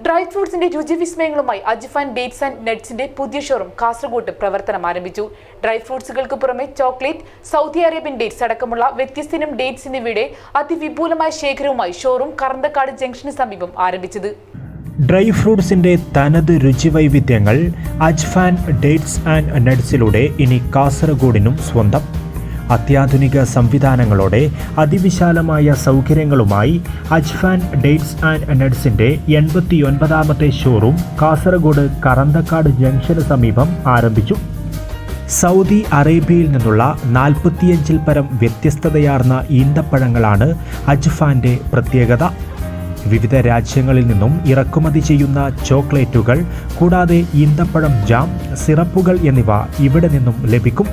Dry ഫ്രൂട്ട്സിന്റെ രുചിവിസ്മയങ്ങളുമായി Ajfan dates and നട്ട്സിന്റെ പുതിയ ഷോറും കാസർഗോഡ് പ്രവർത്തനം ആരംഭിച്ചു. ഡ്രൈ ഫ്രൂട്ട്സുകൾക്ക് പുറമെ ചോക്ലേറ്റ് സൗദി അറേബ്യൻ ഡേറ്റ്സ് അടക്കമുള്ള വ്യത്യസ്തയിനം ഡേറ്റ്സ് എന്നിവയുടെ അതിവിപുലമായ ശേഖരവുമായി ഷോറും കറന്തക്കാട് ജംഗ്ഷന് സമീപം ആരംഭിച്ചത്. ഡ്രൈ ഫ്രൂട്ട്സിന്റെ തനത് രുചിവൈവിധ്യങ്ങൾ അജ്ഫാൻ ഡേറ്റ്സ് ആൻഡ് നട്ട്സിലൂടെ ഇനി കാസർഗോഡിനും സ്വന്തം അത്യാധുനിക സംവിധാനങ്ങളോടെ അതിവിശാലമായ സൗകര്യങ്ങളുമായി അജ്ഫാൻ ഡേറ്റ്സ് ആൻഡ് നട്ട്സിന്റെ എൺപത്തിയൊൻപതാമത്തെ ഷോറൂം കാസർഗോഡ് കറന്തക്കാട് ജംഗ്ഷന് സമീപം ആരംഭിച്ചു. സൗദി അറേബ്യയിൽ നിന്നുള്ള നാൽപ്പത്തിയഞ്ചിൽ പരം വ്യത്യസ്തതയാർന്ന ഈന്തപ്പഴങ്ങളാണ് അജ്ഫാന്റെ പ്രത്യേകത. വിവിധ രാജ്യങ്ങളിൽ നിന്നും ഇറക്കുമതി ചെയ്യുന്ന ചോക്ലേറ്റുകൾ കൂടാതെ ഈന്തപ്പഴം ജാം സിറപ്പുകൾ എന്നിവ ഇവിടെ നിന്നും ലഭിക്കും.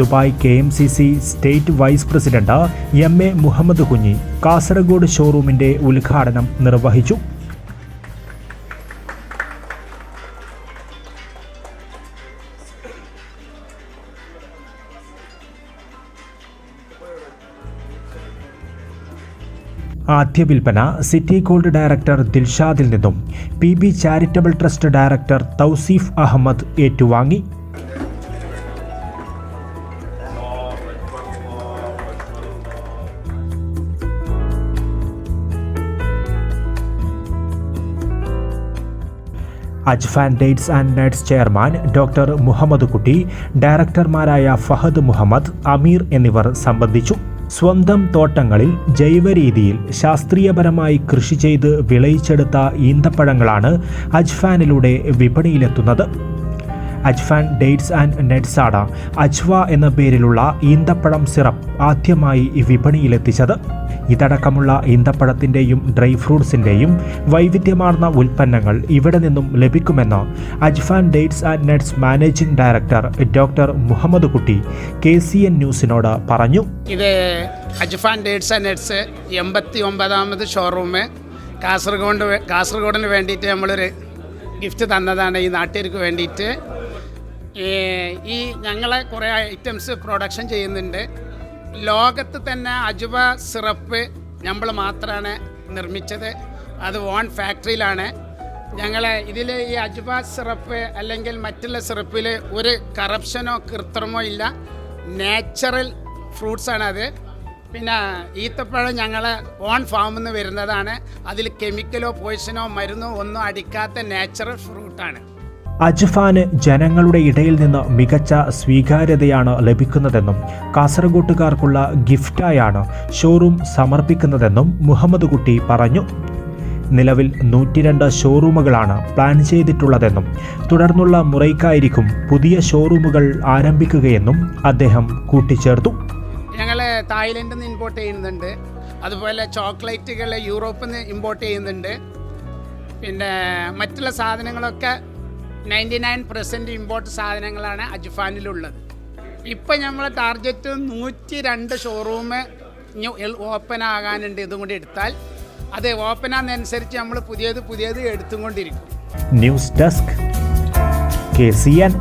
Dubai K M C C state vice president M A Muhammad Kunhi Kasaragod ഷോറൂമിന്റെ ഉദ്ഘാടനം നിർവഹിച്ചു. ആദ്യ വിൽപ്പന സിറ്റി ഗോൾഡ് ഡയറക്ടർ ദിൽഷാദിൽ നിന്നും P B charitable trust director Thouseef Ahammed ഏറ്റുവാങ്ങി. Ajfan dates and nights chairman doctor Muhammad Kutty ഡയറക്ടർമാരായ Fahad Muhammad അമീർ എന്നിവർ സംബന്ധിച്ചു. സ്വന്തം തോട്ടങ്ങളിൽ ജൈവരീതിയിൽ ശാസ്ത്രീയപരമായി കൃഷി ചെയ്ത് വിളയിച്ചെടുത്ത ഈന്തപ്പഴങ്ങളാണ് അജ്ഫാനിലൂടെ വിപണിയിലെത്തുന്നത്. അജ്ഫാൻ ഡേറ്റ്സ് ആൻഡ് നട്ട്സാണ് അജ്വ എന്ന പേരിലുള്ള ഈന്തപ്പഴം സിറപ്പ് ആദ്യമായി വിപണിയിലെത്തിച്ചത്. ഇതടക്കമുള്ള ഈന്തപ്പഴത്തിന്റെയും ഡ്രൈ ഫ്രൂട്ട്സിന്റെയും വൈവിധ്യമാർന്ന ഉൽപ്പന്നങ്ങൾ ഇവിടെ നിന്നും ലഭിക്കുമെന്ന് Ajfan dates and nuts managing director doctor Muhammad Kutty K C N ന്യൂസിനോട് പറഞ്ഞു. ഇത് അജ്ഫാൻ ഡേറ്റ്സ് ആൻഡ് നെറ്റ്സ് എൺപത്തി ഒമ്പതാമത് ഷോറൂമ്. കാസർഗോഡ് കാസർഗോഡിന് വേണ്ടിയിട്ട് നമ്മളൊരു ഗിഫ്റ്റ് തന്നതാണ് ഈ നാട്ടുകാർക്ക് വേണ്ടിയിട്ട്. ഈ ഞങ്ങൾ കുറേ ഐറ്റംസ് പ്രൊഡക്ഷൻ ചെയ്യുന്നുണ്ട്. ലോകത്ത് തന്നെ അജുവ സിറപ്പ് നമ്മൾ മാത്രമാണ് നിർമ്മിച്ചത്. അത് ഓൺ ഫാക്ടറിയിലാണ് ഞങ്ങൾ ഇതിൽ ഈ അജുവ സിറപ്പ് അല്ലെങ്കിൽ മറ്റുള്ള സിറപ്പിൽ ഒരു കറപ്ഷനോ കൃത്രിമോ ഇല്ല. നാച്ചുറൽ അത്. പിന്നെ ഈത്തപ്പഴം ഞങ്ങൾ ഓൺ ഫാമിൽ നിന്ന് വരുന്നതാണ്. അതിൽ കെമിക്കലോ പോയിസനോ മരുന്നോ ഒന്നും അടിക്കാത്ത നാച്ചുറൽ ഫ്രൂട്ടാണ് അജ്ഫാന് ജനങ്ങളുടെ ഇടയിൽ നിന്ന് മികച്ച സ്വീകാര്യതയാണ് ലഭിക്കുന്നതെന്നും കാസർഗോട്ടുകാർക്കുള്ള ഗിഫ്റ്റായാണ് ഷോറൂം സമർപ്പിക്കുന്നതെന്നും മുഹമ്മദ് കുട്ടി പറഞ്ഞു. നിലവിൽ നൂറ്റിരണ്ട് ഷോറൂമുകളാണ് പ്ലാൻ ചെയ്തിട്ടുള്ളതെന്നും തുടർന്നുള്ള മുറയ്ക്കായിരിക്കും പുതിയ ഷോറൂമുകൾ ആരംഭിക്കുകയെന്നും അദ്ദേഹം കൂട്ടിച്ചേർത്തു. ഞങ്ങൾ തായ്ലൻഡിൽ നിന്ന് ഇമ്പോർട്ട് ചെയ്യുന്നുണ്ട്. അതുപോലെ ചോക്ലേറ്റുകൾ യൂറോപ്പിൽ നിന്ന് ഇമ്പോർട്ട് ചെയ്യുന്നുണ്ട്. പിന്നെ മറ്റുള്ള സാധനങ്ങളൊക്കെ നയന്റി നയൻ പെർസെന്റ് ഇമ്പോർട്ട് സാധനങ്ങളാണ് അജ്ഫാനിലുള്ളത്. ഇപ്പം നമ്മളെ ടാർഗറ്റ് നൂറ്റി രണ്ട് ഷോറൂം ഓപ്പൺ ആകാനുണ്ട് ഇതും കൂടി എടുത്താൽ. അത് ഓപ്പൺ ആകുന്നതനുസരിച്ച് നമ്മൾ പുതിയത് പുതിയത് എടുത്തുകൊണ്ടിരിക്കും news desk K C N